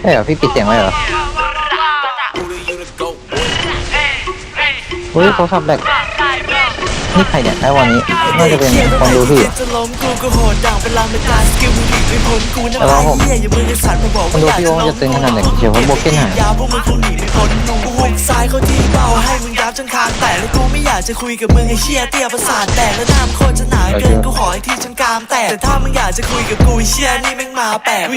ใช่เหรอพี่ปิดเสียงไว้เหรอเฮ้ยโทรศัพท์แบกนี่ใครเนี่ยไอ้วันนี้น่าจะเป็นคนดูพี่จะล้มกูก็โหดดังเป็นลามเป็นตาสกิลมึงหนีไม่พ้นกูนะแต่ว่าผมเหี้ยอย่ามึงไอ้สัตว์มาบอกคนดูพี่ว่าจะตึงขนาดไหนเชียวเพราะโบเก้นหายยาวพวกมึงคงหนีไม่พ้นกูหุกซ้ายเข้าที่เบ้าให้มึงยับ จนคางแตกแล้วกูไม่อยากจะคุยกับมึงไอ้เชี่ยเตี้ยประสาทแตกแล้วน้ามึงโคตรจะหนาเกินกูขอให้ที่จนกามแตกแต่ถ้ามึงอยากจะคุยกับกูไอ้เชี่ยนี่แม่งมาแปลกเฮ้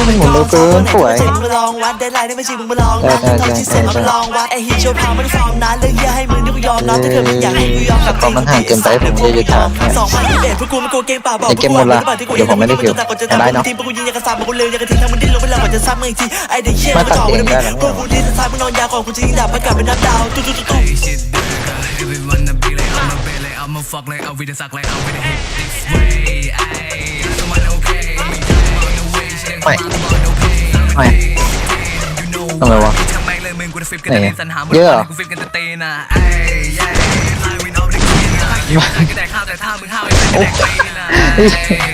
ยมันหมุนเกินสวยมาลองวัดได้ไรได้ไม่จริงมาลองวัดใช่ตอนที่เสร็จมาลองวัดไอ้ฮิตโชว์พาม่ได้ฟอร์มนานเรื่องเหี้ยให้มึงนี่กูยอมรับถ้าเกิดมึงอยากให้กูยอมกับตอนมันห่างเกินไปผมจะจะถามเนี่ยสองพันเอ็ดพวกกูมันกูเกมป่าบอกเกมหมดละเดี๋ยวผมไม่ได้ฟิวได้เนอะทีมพวกกูยิงยากระซับมึงกูเร็วยากระทิ้งทั้งมึงดิ้นลงไปแล้วก่อนจะซ้ำมึงอีกทีไอ้เด็กเหี้ยมาตัดต่อเองได้แล้วพวกกูดิ้นสุดท้ายมึงนอนยาก่อนกูจะยิงดาบมันกลับเป็นนับดาวตุ๊ตุ๊ตุ๊ตุ๊ shit nigga everyone wanna be like I'm a bit like I'm a fuck like I'm with the suck like I'm with the hit this way ayy someone okay me come on the way shit ไม่ come on no pain ไม่ you know ทำไมวะทำไมเลยมึงกูจะฟิปกันไหนในอะสันหาเยอะเหรอกูฟิปกันแต่เตน่ะเอ้ยเย้ไลน์วินเอาได้กินอะอยู่กันก็ได้ข้าวแต่ถ้ามึงห้าวไอ้แดกไปน่ะเอ้ย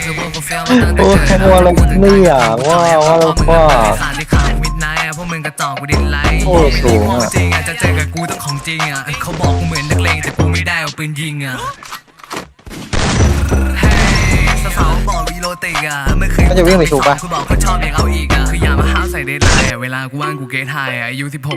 คือพวกกูเฟี้ยวมาตั้งแต่โอ้เกิดยว่าเราเนี่ยว่าว่าเราว่าสารที่ข่าวมิดไนท์พวกมึงกระจอกกูดินไลท์โอ้สูงอะ จริงอะจะเจอกับกูต้องของจริงอะเขาบอกกูเหมือนนักเลงแต่กูไม่ได้เอาปืนยิงอะเฮ้ยสาวๆบอกวีโรติกอะไม่เคยมันจะวิ่งไปชูปะ กูบอกเขาชอบอยากเอาอีกอะคืออย่ามาห้าวใส่เดทไลน์อะเวลากูว่างกูเกทไฮอะอายุ16